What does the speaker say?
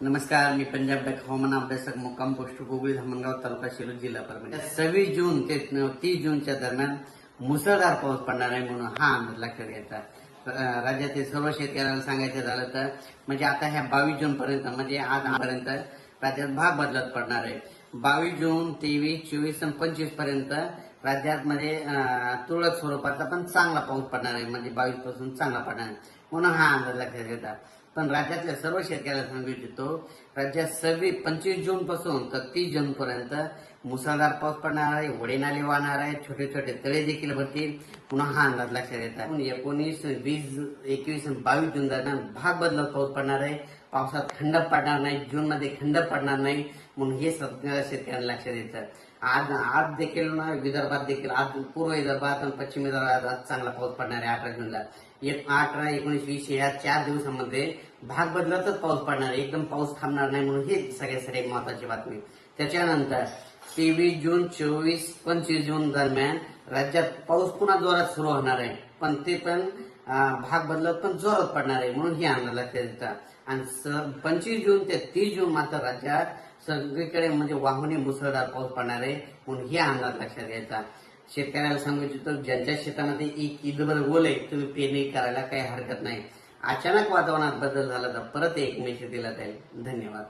नमस्कार मी पंजाब डक हवामान अभ्यासक मुक्काम पोस्ट गोगळी धामणगाव तालुका शिरूर जिल्हा परभणी. सव्वीस जून ते तीस जूनच्या दरम्यान मुसळधार पाऊस पडणार आहे म्हणून हा अंदाज लक्षात घ्यायचा राज्यातील सर्व शेतकऱ्यांना सांगायचं झालं तर म्हणजे आता ह्या बावीस जून पर्यंत म्हणजे आज पर्यंत राज्यात भाग बदलत पडणार आहे. बावीस जून तेवीस चोवीस आणि पंचवीसपर्यंत राज्यात म्हणजे अं, तुरळक स्वरूपाचा पण चांगला पाऊस पडणार आहे. म्हणजे बावीसपासून चांगला पडणार आहे. म्हणून हा अंदाज लक्षात घेतात पण राज्यातल्या सर्व शेतकऱ्याला सांगू इच्छितो राज्यात सव्वीस पंचवीस जून पासून तर तीस जून पर्यंत मुसळधार पाऊस पडणार आहे वडे नाले वाहणार आहे छोटे छोटे तळे देखील भरतील. पुन्हा हा अंदाज लक्षात येत पण एकोणीस वीस एकवीस बावीस जून दरम्यान भाग बदलत पाऊस पडणार आहे. पावसात खंड पडणार नाही जून मध्ये खंड पडणार नाही म्हणून हे सगळं शेतकऱ्यांना लक्षात द्यायचं. आज आज देखील ना विदर्भात देखील आज पूर्व विदर्भात आणि पश्चिम विदर्भात आज चांगला पाऊस पडणार आहे अठरा जूनला. एक अठरा एकोणीस वीस या चार दिवसामध्ये भाग बदलतच पाऊस पडणार आहे. एकदम पाऊस थांबणार नाही म्हणून हे सगळ्यासाठी एक महत्वाची बातमी. त्याच्यानंतर तेवीस जून चोवीस पंचवीस जून दरम्यान राज्यात पाऊस पुन्हा जोरात सुरू होणार आहे. पण ते पण भाग बदलत पण जोरात पडणार आहे म्हणून हे आणलं लक्षात येतात आणि पंचवीस जून ते तीस जून मात्र राज्यात सगळीकडे म्हणजे वाहुने मुसळधार पाऊस पडणार आहे म्हणून हे अंदाज लक्षात घ्यायचा. शेतकऱ्याला सांगू इच्छितो ज्यांच्या शेतामध्ये एक ईदभर ओल आहे तुम्ही पेरणी करायला काही हरकत नाही. अचानक वातावरणात बदल झाला तर परत एक मेसेज दिला जाईल. धन्यवाद.